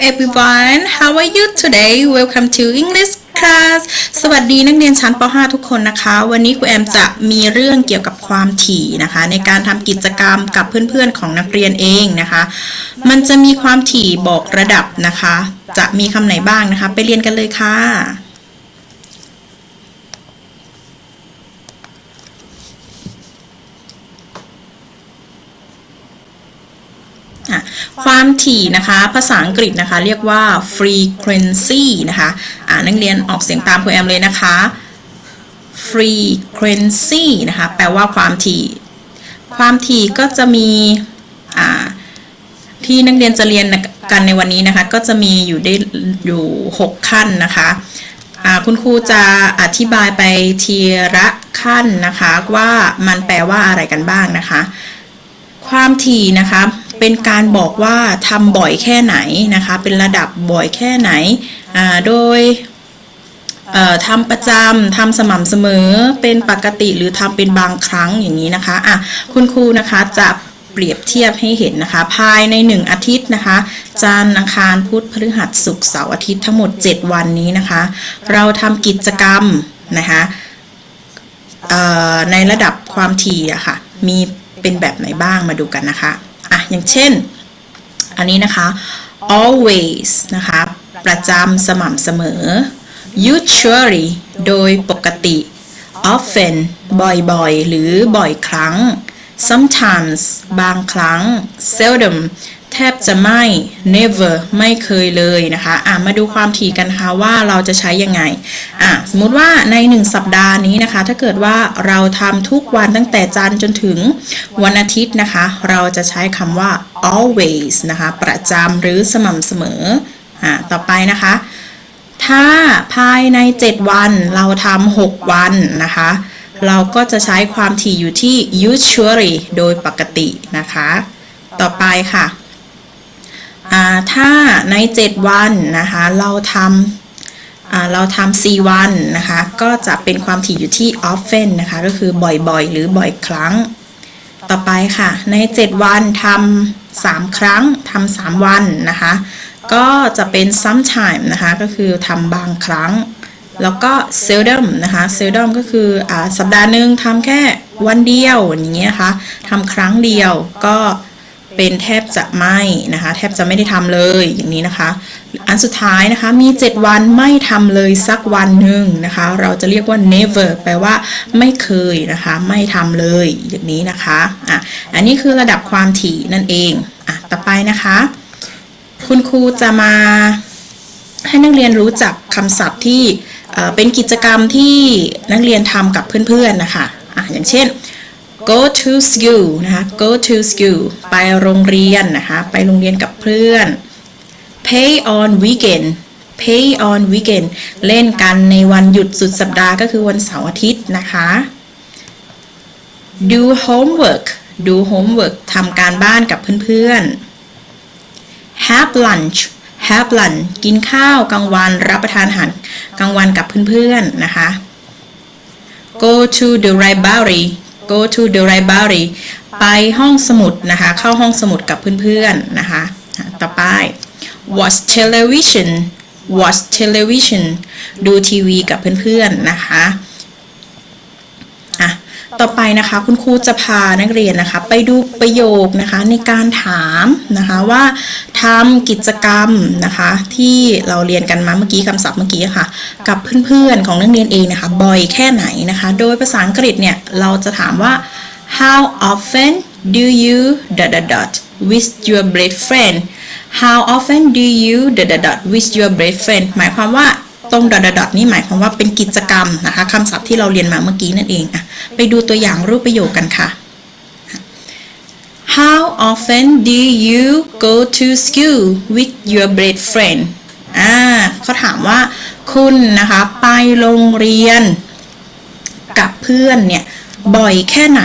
everyone how are you today welcome to English class สวัสดีนักเรียนชั้นป .5 ทุกคนนะคะ วันนี้ครูแอมจะมีเรื่องเกี่ยวกับความถี่นะคะ ในการทำกิจกรรมกับเพื่อนๆของนักเรียนเองนะคะ มันจะมีความถี่บอกระดับนะคะ จะมีคำไหนบ้างนะคะ ไปเรียนกันเลยค่ะ อะ ความถี่นะคะ ภาษาอังกฤษนะคะ เรียกว่า frequency นะคะอ่านักเรียนออกเสียงตามครูแอมเลยนะคะ frequency นะคะ แปลว่าความถี่ ความถี่ก็จะมีอ่าที่นักเรียนจะเรียนกันในวันนี้นะคะ ก็จะมีอยู่ได้อยู่ 6 ขั้นนะคะคุณครูจะอธิบายไปทีละขั้นนะคะ ว่ามันแปลว่าอะไรกันบ้างนะคะ ความถี่นะคะ เป็นการบอกว่าทำบ่อยแค่ไหนนะคะ เป็นระดับบ่อยแค่ไหนโดยทำประจำทำสม่ำเสมอเป็นปกติหรือทำเป็นบางครั้งอย่างนี้นะคะอะคุณครูนะคะจะเปรียบเทียบให้เห็นนะคะ ภายใน 1 อาทิตย์นะคะ จันทร์อังคารพุธพฤหัสศุกร์เสาร์อาทิตย์ทั้งหมด 7 วันนี้นะคะ เราทำกิจกรรมนะคะในระดับความถี่อะค่ะมีเป็นแบบไหนบ้างมาดูกันนะคะ อย่างเช่น อันนี้นะคะ always นะคะ ประจำสม่ำเสมอ usually โดยปกติ often บ่อยๆ หรือบ่อยครั้ง sometimes บางครั้ง seldom แทบจะไม่ never ไม่เคยเลยนะคะอะมาดูความถี่กันค่ะว่าเราจะใช้ยังไงอะสมมติว่าใน 1 สัปดาห์นี้นะคะ ถ้าเกิดว่าเราทำทุกวันตั้งแต่จันทร์จนถึงวันอาทิตย์นะคะ เราจะใช้คำว่า always นะคะ ประจำหรือสม่ำเสมออะต่อไปนะคะ ถ้าภายใน 7 วันเราทำ6วันนะคะเราก็จะใช้ความถี่อยู่ที่ usually โดยปกตินะคะ ต่อไปค่ะ ถ้าใน 7 วันนะคะ เราทำเราทำ 4 วันนะคะ ก็จะเป็นความถี่อยู่ที่ often นะคะ ก็คือบ่อยๆ หรือบ่อยครั้ง ต่อไปค่ะ ใน 7 วันทำ3ครั้งทำ3วันนะคะ ก็จะเป็น sometime นะคะ ก็คือทำบางครั้ง แล้วก็ seldom นะคะ seldom ก็คืออ่าสัปดาห์หนึ่งทำแค่วันเดียวอย่างเงี้ยนะคะทำครั้งเดียวก็ เป็นแทบจะไม่นะคะ แทบจะไม่ได้ทำเลยอย่างนี้นะคะ อันสุดท้ายนะคะมี 7 วันไม่ทำเลยสักวันหนึ่งนะคะ เราจะเรียกว่า never แปลว่าไม่เคยนะคะ ไม่ทำเลยอย่างนี้นะคะอะอันนี้คือระดับความถี่นั่นเองอะต่อไปนะคะ คุณครูจะมาให้นักเรียนรู้จักคำศัพท์ที่เอ่อเป็นกิจกรรมที่นักเรียนทำกับเพื่อนๆนะคะอะอย่างเช่น go to school นะคะ go to school ไปโรงเรียนนะคะ ไปโรงเรียนกับเพื่อน pay on weekend pay on weekend เล่นกันในวันหยุดสุดสัปดาห์ก็คือวันเสาร์อาทิตย์นะคะ do homework do homework ทำการบ้านกับเพื่อนๆ have lunch have lunch กินข้าวกลางวันรับประทานอาหารกลางวันกับเพื่อนๆ นะคะ go to the library go to the library ไปห้องสมุดนะคะ เข้าห้องสมุดกับเพื่อนๆนะคะ ต่อไป watch television watch television ดูทีวีกับเพื่อนๆนะคะ ต่อไปนะคะคุณครูจะพานักเรียนนะคะไปดูประโยคนะคะในการถามนะคะว่าทำกิจกรรมนะคะที่เราเรียนกันมาเมื่อกี้คำศัพท์เมื่อกี้ค่ะ กับเพื่อนๆของนักเรียนเองนะคะบ่อยแค่ไหนนะคะ โดยภาษาอังกฤษเนี่ยเราจะถามว่า how often do you dot dot dot with your best friend how often do you dot dot dot with your best friend หมายความว่าตรง dot dot dot นี่หมายความว่าเป็นกิจกรรมนะคะคำศัพท์ที่เราเรียนมาเมื่อกี้นั่นเองอะ ไปดูตัวอย่างรูปประโยคกันค่ะ How often do you go to school with your best friend อ่าเขาถามว่าคุณนะคะไปโรงเรียนกับเพื่อนเนี่ยบ่อยแค่ไหน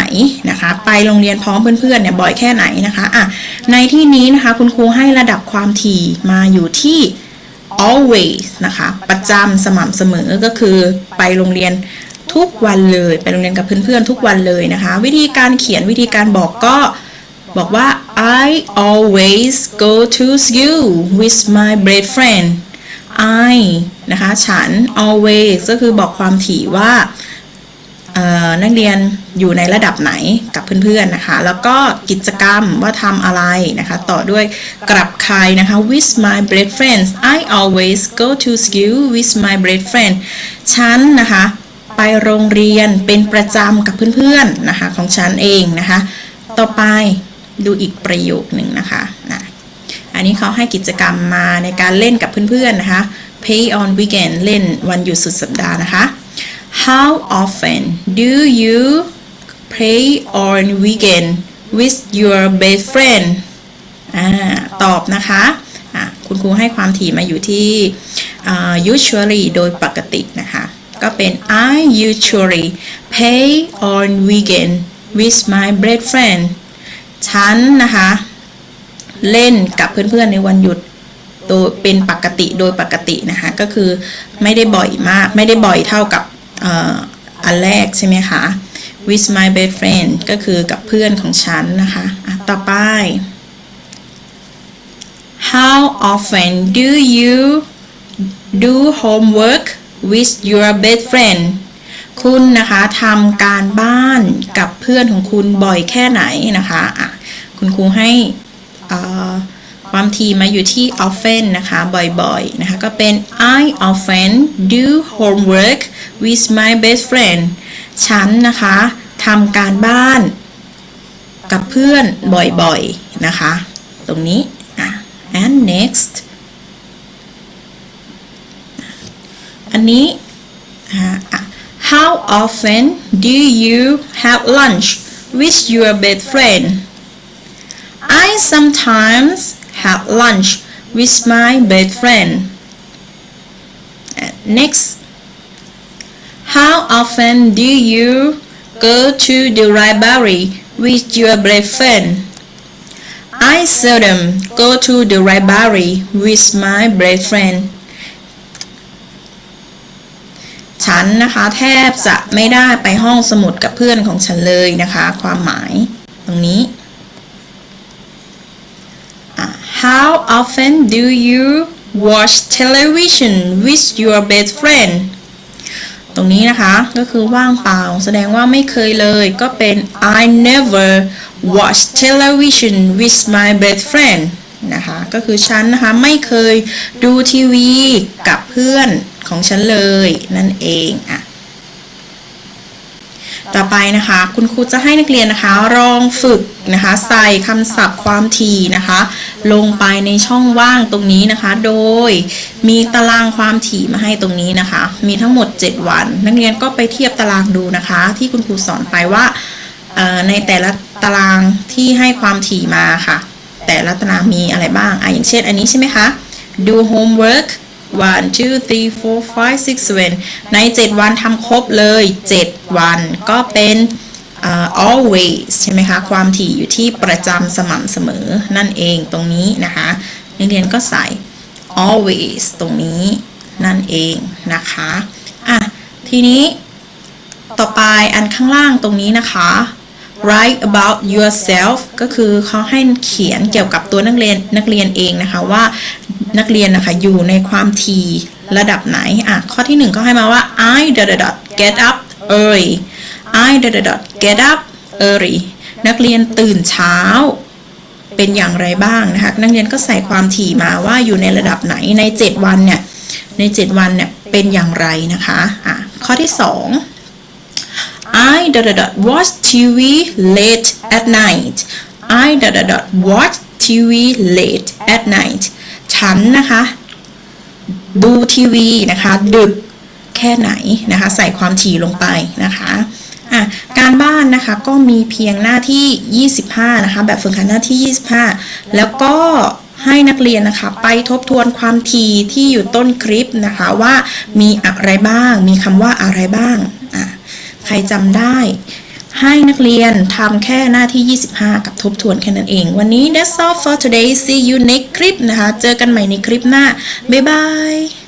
นะคะ ไปโรงเรียนพร้อมเพื่อนๆเนี่ยบ่อยแค่ไหนนะคะอะในที่นี้นะคะคุณครูให้ระดับความถี่มาอยู่ที่ always นะคะ ประจำสม่ำเสมอก็คือไปโรงเรียน ทุกวันเลยไปโรงเรียนกับเพื่อนๆทุกวันเลยนะคะ วิธีการเขียนวิธีการบอกก็บอกว่า I always go to school with my best friend I นะคะฉัน always ก็คือบอกความถี่ว่านักเรียนอยู่ในระดับไหนกับเพื่อนๆนะคะ แล้วก็กิจกรรมว่าทำอะไรนะคะ ต่อด้วยกลับใครนะคะ with my best friends I always go to school with my best friend ฉันนะคะ ไปโรงเรียนเป็นประจำกับเพื่อนๆนะคะของฉันเองนะคะ ต่อไปดูอีกประโยคหนึ่งนะคะนะอันนี้เขาให้กิจกรรมมาในการเล่นกับเพื่อนๆนะคะ play on weekend เล่นวันหยุดสุดสัปดาห์นะคะ How often do you play on weekend with your best friend อตอบนะคะะคุณครูให้ความถี่มาอยู่ที่อ่า usually โดยปกตินะคะ ก็เป็น I usually play on weekend with my best friend ฉันนะคะ เล่นกับเพื่อนๆในวันหยุดโดยเป็นปกติโดยปกตินะคะ ก็คือไม่ได้บ่อยมาก ไม่ได้บ่อยเท่ากับอ,อันแรกใช่ไหมคะ with my best friend ก็คือกับเพื่อนของฉันนะคะะต่อไป How often do you do homework with your best friend คุณนะคะทำการบ้านกับเพื่อนของคุณบ่อยแค่ไหนนะคะอะคุณครูให้ความถี่มาอยู่ที่ often นะคะบ่อยๆนะคะก็เป็น I often do homework with my best friend ฉันนะคะทำการบ้านกับเพื่อนบ่อยๆนะคะ ตรงนี้อะ and next อันนี้อ่ะอ่ะ How often do you have lunch with your best friend? I sometimes have lunch with my best friend. Uh, Next, how often do you go to the library with your best friend? I seldom go to the library with my best friend. ฉันนะคะแทบจะไม่ได้ไปห้องสมุดกับเพื่อนของฉันเลยนะคะ ความหมายตรงนี้ How often do you watch television with your best friend ตรงนี้นะคะก็คือว่างเปล่าแสดงว่าไม่เคยเลยก็เป็น I never watch television with my best friend นะคะ ก็คือฉันนะคะไม่เคยดูทีวีกับเพื่อนของฉันเลยนั่นเองอะต่อไปนะคะ คุณครูจะให้นักเรียนนะคะลองฝึกนะคะ ใส่คำศัพท์ความถี่นะคะ ลงไปในช่องว่างตรงนี้นะคะ โดยมีตารางความถี่มาให้ตรงนี้นะคะ มีทั้งหมด 7 วัน นักเรียนก็ไปเทียบตารางดูนะคะ ที่คุณครูสอนไปว่าในแต่ละตารางที่ให้ความถี่มาค่ะ แต่ละตารางมีอะไรบ้างอะอย่างเช่นอันนี้ใช่ไหมคะ do homework one two three four five six seven ใน 7 วันทำครบเลย 7 วันก็เป็นเอ่อ always ใช่ไหมคะ ความถี่อยู่ที่ประจำสม่ำเสมอนั่นเองตรงนี้นะคะนักเรียนก็ใส่ always ตรงนี้นั่นเองนะคะ อะ ทีนี้ต่อไปอันข้างล่างตรงนี้นะคะ write about yourself ก็คือเขาให้เขียนเกี่ยวกับตัวนักเรียนนักเรียนเองนะคะว่านักเรียนนะคะอยู่ในความถีระดับไหน อะ ข้อที่หนึ่งก็ให้มาว่า I dot dot dot get up early I dot dot dot get up early นักเรียนตื่นเช้าเป็นอย่างไรบ้างนะคะ นักเรียนก็ใส่ความถี่มาว่าอยู่ในระดับไหนใน 7 วันเนี่ยใน 7 วันเนี่ยเป็นอย่างไรนะคะ อะ ข้อที่ 2 I dot dot dot watch TV late at night I dot dot dot watch TV late at night ฉันนะคะ ดูทีวีนะคะ ดึกแค่ไหนนะคะ ใส่ความถี่ลงไปนะคะอะการบ้านนะคะก็มีเพียงหน้าที่ 25 นะคะ แบบฝึกหัดหน้าที่ 25 แล้วก็ให้นักเรียนนะคะ ไปทบทวนความถีที่อยู่ต้นคลิปนะคะว่ามีอะไรบ้าง มีคำว่าอะไรบ้างอะ ใครจำได้ ให้นักเรียนทำแค่หน้าที่ 25 กับทบทวนแค่นั้นเอง วันนี้ that's all for today see you next clip นะคะ เจอกันใหม่ในคลิปหน้า บ๊ายบาย